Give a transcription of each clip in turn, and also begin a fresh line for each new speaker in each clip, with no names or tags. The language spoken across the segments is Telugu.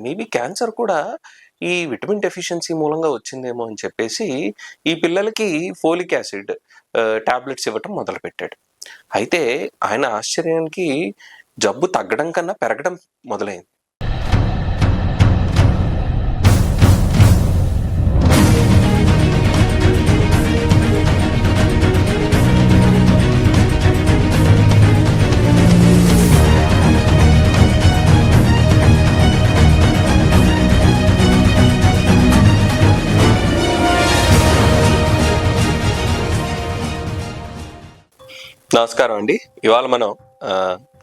మేబీ క్యాన్సర్ కూడా ఈ విటమిన్ డెఫిషియన్సీ మూలంగా వచ్చిందేమో అని చెప్పేసి ఈ పిల్లలకి ఫోలిక్ యాసిడ్ టాబ్లెట్స్ ఇవ్వటం మొదలుపెట్టాడు. అయితే ఆయన ఆశ్చర్యానికి జబ్బు తగ్గడం కన్నా పెరగడం మొదలైంది. నమస్కారం అండి. ఇవాళ మనం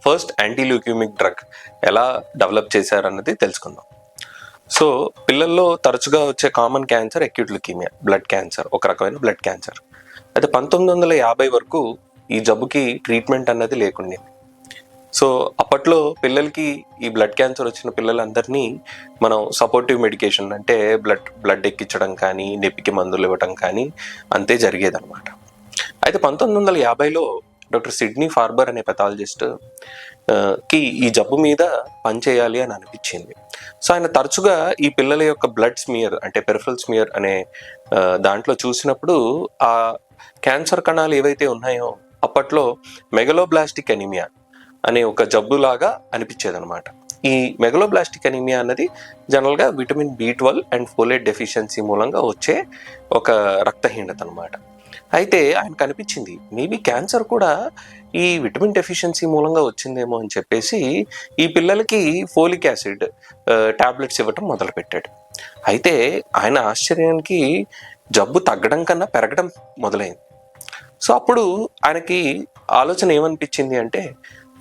ఫస్ట్ యాంటీ ల్యూక్యూమిక్ డ్రగ్ ఎలా డెవలప్ చేశారన్నది తెలుసుకుందాం. సో పిల్లల్లో తరచుగా వచ్చే common cancer acute leukaemia blood cancer ఒక రకమైన బ్లడ్ క్యాన్సర్ అయితే పంతొమ్మిది వందల యాభై వరకు ఈ జబ్బుకి ట్రీట్మెంట్ అన్నది లేకుండే. సో అప్పట్లో పిల్లలకి ఈ బ్లడ్ క్యాన్సర్ వచ్చిన పిల్లలందరినీ మనం సపోర్టివ్ మెడికేషన్ అంటే బ్లడ్ బ్లడ్ ఎక్కించడం కానీ నొప్పికి మందులు ఇవ్వడం కానీ అంతే జరిగేదన్నమాట. అయితే పంతొమ్మిది వందల యాభైలో డాక్టర్ సిడ్నీ ఫార్బర్ అనే పెథాలజిస్ట్కి ఈ జబ్బు మీద పనిచేయాలి అని అనిపించింది. సో ఆయన తరచుగా ఈ పిల్లల యొక్క బ్లడ్ స్మియర్ అంటే పెరిఫరల్ స్మియర్ అనే దాంట్లో చూసినప్పుడు ఆ క్యాన్సర్ కణాలు ఏవైతే ఉన్నాయో అప్పట్లో మెగలోబ్లాస్టిక్ ఎనిమియా అనే ఒక జబ్బులాగా అనిపించేదనమాట ఈ మెగలోబ్లాస్టిక్ ఎనిమియా అన్నది జనరల్గా vitamin B twelve and folate deficiency మూలంగా వచ్చే ఒక రక్తహీనత అనమాట అయితే ఆయన కనిపించింది. మేబీ క్యాన్సర్ కూడా ఈ విటమిన్ డెఫిషియన్సీ మూలంగా వచ్చిందేమో అని చెప్పేసి ఈ పిల్లలకి ఫోలిక్ యాసిడ్ టాబ్లెట్స్ ఇవ్వటం మొదలుపెట్టాడు. అయితే ఆయన ఆశ్చర్యానికి జబ్బు తగ్గడం కన్నా పెరగడం మొదలైంది. సో అప్పుడు ఆయనకి ఆలోచన ఏమనిపించింది అంటే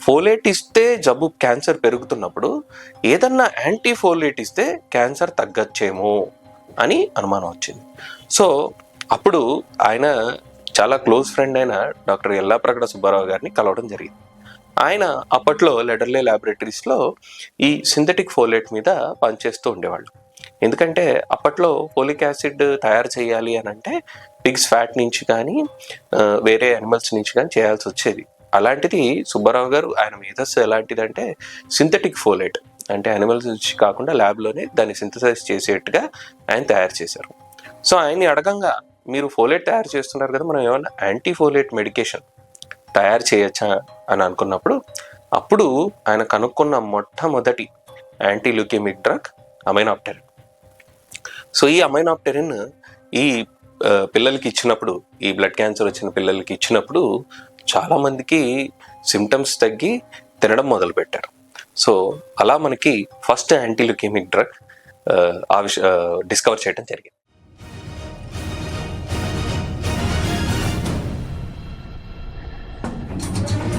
ఫోలేట్ ఇస్తే జబ్బు క్యాన్సర్ పెరుగుతున్నప్పుడు ఏదన్నా యాంటీ ఫోలేట్ ఇస్తే క్యాన్సర్ తగ్గచ్చేమో అని అనుమానం వచ్చింది. సో అప్పుడు ఆయన చాలా క్లోజ్ ఫ్రెండ్ అయిన డాక్టర్ ఎల్లాప్రగడ సుబ్బారావు గారిని కలవడం జరిగింది. ఆయన అప్పట్లో లెడర్లే ల్యాబొరేటరీస్లో ఈ సింథటిక్ ఫోలేట్ మీద పనిచేస్తూ ఉండేవాళ్ళు. ఎందుకంటే అప్పట్లో ఫోలిక్ యాసిడ్ తయారు చేయాలి అని అంటే పిగ్స్ ఫ్యాట్ నుంచి కానీ వేరే అనిమల్స్ నుంచి కానీ చేయాల్సి వచ్చేది. అలాంటిది సుబ్బారావు గారు ఆయన మేధస్సు ఎలాంటిదంటే సింథటిక్ ఫోలేట్. అంటే అనిమల్స్ నుంచి కాకుండా ల్యాబ్లోనే దాన్ని సింథసైజ్ చేసేట్టుగా ఆయన తయారు చేశారు. సో ఆయన్ని అడగంగా మీరు ఫోలేట్ తయారు చేస్తున్నారు కదా మనం ఏమన్నా యాంటీ ఫోలేట్ మెడికేషన్ తయారు చేయొచ్చా అని అనుకున్నప్పుడు అప్పుడు ఆయన కనుక్కున్న మొట్టమొదటి anti leukaemic drug aminopterin so ఈ అమైనాప్టెరిన్ ఈ పిల్లలకి ఇచ్చినప్పుడు ఈ బ్లడ్ క్యాన్సర్ వచ్చిన పిల్లలకి ఇచ్చినప్పుడు చాలామందికి సిమ్టమ్స్ తగ్గి తినడం మొదలుపెట్టారు. సో అలా మనకి ఫస్ట్ యాంటీ లుకేమిక్ డ్రగ్ ఆవిష్ డిస్కవర్ చేయడం జరిగింది. Thank you.